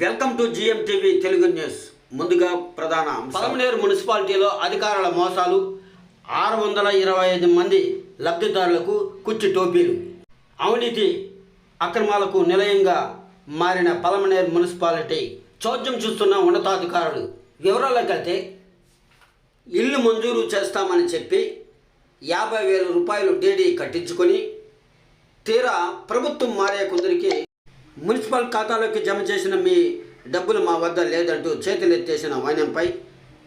Welcome to GM TV Telugu news. ముందుగా ప్రధాన పలమనేరు మున్సిపాలిటీలో అధికారుల మోసాలు ఆరు వందల ఇరవై ఐదు మంది లబ్ధిదారులకు కుచ్చి టోపీలు. అవినీతి అక్రమాలకు నిలయంగా మారిన పలమనేరు మున్సిపాలిటీ చోద్యం చూస్తున్న ఉన్నతాధికారులు. వివరాలకైతే ఇల్లు మంజూరు చేస్తామని చెప్పి యాభై వేల రూపాయలు డీడీ కట్టించుకొని తీరా ప్రభుత్వం మారే కొందరికి మున్సిపల్ ఖాతాలోకి జమ చేసిన మీ డబ్బులు మా వద్ద లేదంటూ చేతులెత్తేసిన వైనంపై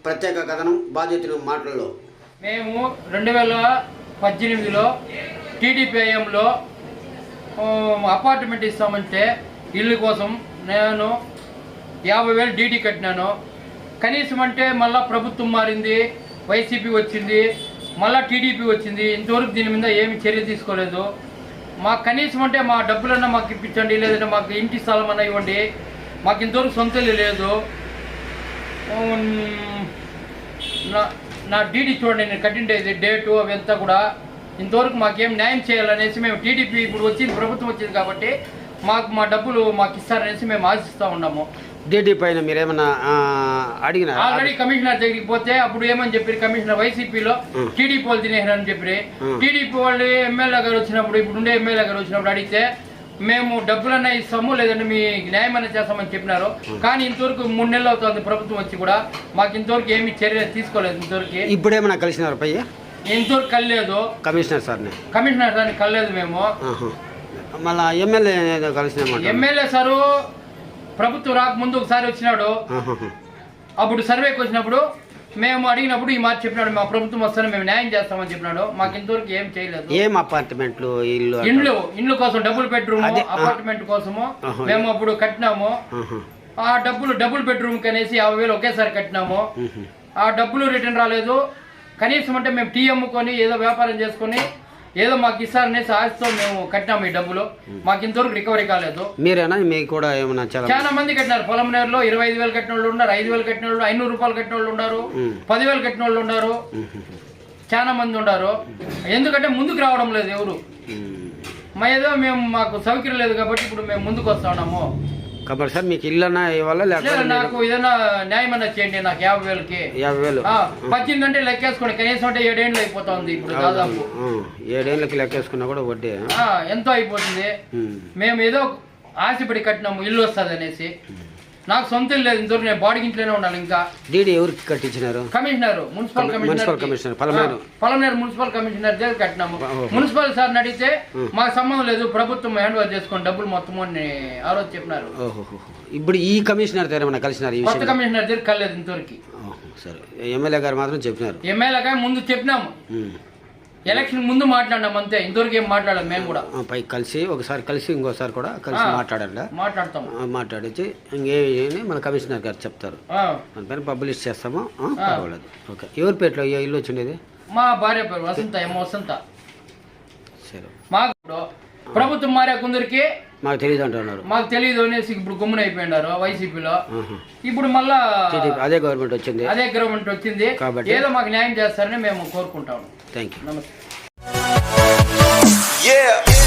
ప్రత్యేక కథనం బాధితులు మాటల్లో. మేము రెండు వేల పద్దెనిమిదిలో టీడీపీఎంలో అపార్ట్మెంట్ ఇస్తామంటే ఇల్లు కోసం నేను యాభై వేలు డీడీ కట్టినాను. కనీసం అంటే మళ్ళా ప్రభుత్వం మారింది వైసీపీ వచ్చింది మళ్ళా టీడీపీ వచ్చింది ఇంతవరకు దీని మీద ఏమి చర్య తీసుకోలేదు. మాకు కనీసం అంటే మా డబ్బులన్నా మాకు ఇప్పించండి లేదంటే మాకు ఇంటి స్థలం అన్నా ఇవ్వండి. మాకు ఇంతవరకు సొంత లేదు. నా నా డీడీ చూడండి నేను కట్టిండేది డేటు అవంతా కూడా. ఇంతవరకు మాకేం న్యాయం చేయాలనేసి మేము టీడీపీ ఇప్పుడు వచ్చింది ప్రభుత్వం వచ్చింది కాబట్టి మాకు మా డబ్బులు మాకు ఇస్తారనేసి మేము ఆశిస్తూ ఉన్నాము. డీడీ పైన మీరేమన్నా అడిగిన ఆల్రెడీ కమిషనర్ దగ్గరికి పోతే అప్పుడు ఏమని చెప్పారు? కమిషనర్ వైసీపీలో. టీడీపీ వాళ్ళు తినేసారని చెప్పి. టీడీపీ వాళ్ళు ఎమ్మెల్యే గారు వచ్చినప్పుడు ఇప్పుడు ఉండే ఎమ్మెల్యే గారు వచ్చినప్పుడు అడిగితే మేము డబ్బులన్నా ఇస్తాము లేదంటే మీ న్యాయం అన్నా చేస్తామని చెప్పినారు. కానీ ఇంతవరకు మూడు నెలలు అవుతుంది ప్రభుత్వం వచ్చి కూడా మాకు ఇంతవరకు ఏమి చర్య తీసుకోలేదు ఇంతవరకు. ఇప్పుడేమన్నా కలిసినారు పై? ఇంతవరకు కలలేదు. కమిషనర్ సార్ని. కమిషనర్ దాన్ని కలలేదు మేము. మళ్ళా ఎమ్మెల్యే ఏదో కలిసినామంట ఎమ్మెల్యే సారు ప్రభుత్వం రాకముందు ఒకసారి వచ్చినాడు. అప్పుడు సర్వేకి వచ్చినప్పుడు మేము అడిగినప్పుడు ఈ మాట చెప్పినాడు మా ప్రభుత్వం వస్తాను మేము న్యాయం చేస్తామని చెప్పినాడు మాకు ఇంతవరకు ఏం చేయలేదు ఏం అపార్ట్మెంట్లు ఇల్లు? ఇండ్లు ఇండ్లు కోసం డబుల్ బెడ్రూమ్. అపార్ట్మెంట్ కోసము. మేము అప్పుడు కట్టినాము. ఆ డబ్బులు డబుల్ బెడ్రూమ్ కనేసి యాభై వేలు ఒకేసారి కట్టినాము. ఆ డబ్బులు రిటర్న్ రాలేదు కనీసం అంటే మేము టీ అమ్ముకొని ఏదో వ్యాపారం చేసుకొని ఏదో మాకు ఇస్తారనేసి ఆశతో మేము కట్టినాము ఈ డబ్బులు. మాకు ఇంతవరకు రికవరీ కాలేదు. మీరేనా? మీకు కూడా ఏమన్నా చాలా మంది కట్టినారు. పొలంనేరులో ఇరవై ఐదు వేలు కట్టిన వాళ్ళు ఉన్నారు ఐదు వేలు కట్టిన వాళ్ళు ఐనూరు రూపాయలు కట్టిన వాళ్ళు ఉన్నారు. పదివేలు కట్టిన వాళ్ళు ఉన్నారు. చాలా మంది ఉన్నారు. ఎందుకంటే ముందుకు రావడం లేదు ఎవరు. మా ఏదో మేము మాకు సౌకర్యం లేదు కాబట్టి ఇప్పుడు మేము ముందుకు వస్తా ఉన్నాము. కాబట్టి సార్ మీకు ఇల్లు అన్నా ఇవ్వాలా లేకపోతే నాకు ఏదైనా న్యాయం అన్నా చేయండి నాకు యాభై వేలకి. యాభై వేలు. ఆ, పద్దెనిమిది అంటే లెక్కేసుకోండి కనీసం అంటే ఏడేళ్ళు అయిపోతా ఉంది ఇప్పుడు దాదాపు. ఆ, ఏడేళ్ళకి లెక్కేసుకున్నా కూడా వడ్డీ. ఆ, ఎంతో అయిపోతుంది. ఉమ్. మేము ఏదో ఆశపడి కట్టినాము ఇల్లు వస్తుంది అనేసి నాకు సొంత ఇల్లు లేదు ఇంతవరకు నేను బాడీ ఇంట్లోనే ఉండాలి ఇంకా. డీడీ ఎవరికి కట్టించినారు? Commissioner municipal కమి- commissioner municipal commissioner, Palamaner. Palamaner municipal commissioner దగ్గర కట్టినాము. మున్సిపల్ సార్ అడిగితే మాకు సంబంధం లేదు ప్రభుత్వం హ్యాండ్ ఓవర్ చేసుకొని డబ్బులు మొత్తం అని ఆ రోజు చెప్పినారు. ఓహో ఇప్పుడు ఈ కమిషనర్ దగ్గర ఏమన్నా కలిసినారు ఈ కొత్త విషయం కమిషనర్ దగ్గర కలేదు ఇంతవరకు. సరే. ఎమ్మెల్యే గారు మాత్రం చెప్పినారు. ఎమ్మెల్యేగా ముందు చెప్పినాము. ఉమ్. ఎలక్షన్ ముందు మాట్లాడినాం అంతే. ఇంతవరకు ఏం మాట్లాడలేదు మేము కూడా. పై కలిసి ఒకసారి కలిసి ఇంకోసారి కూడా కలిసి. మాట్లాడండి మాట్లాడతాము ఆ, మాట్లాడించి ఇంకేమి మన కమిషనర్ గారు చెప్తారు. ఆ, దానిపైన పబ్లిష్ చేస్తాము. పర్వాలేదు. ఓకే. ఎవరి పేరులో ఏ ఇల్లు వచ్చిండేది మా భార్య పేరు వసంత ఏమో వసంత. సరే. మాకు ప్రభుత్వం మారే కొందరికి మాకు తెలియదు అంటున్నారు. మాకు తెలియదు అనేసి ఇప్పుడు గుమ్మున అయిపోయినారు వైసీపీలో. ఆహా. ఇప్పుడు మళ్ళా అదే గవర్నమెంట్ వచ్చింది. అదే గవర్నమెంట్ వచ్చింది. కాబట్టి- ఏదో మాకు న్యాయం చేస్తారని మేము కోరుకుంటాము. థ్యాంక్ యూ నమస్తే. Yeah.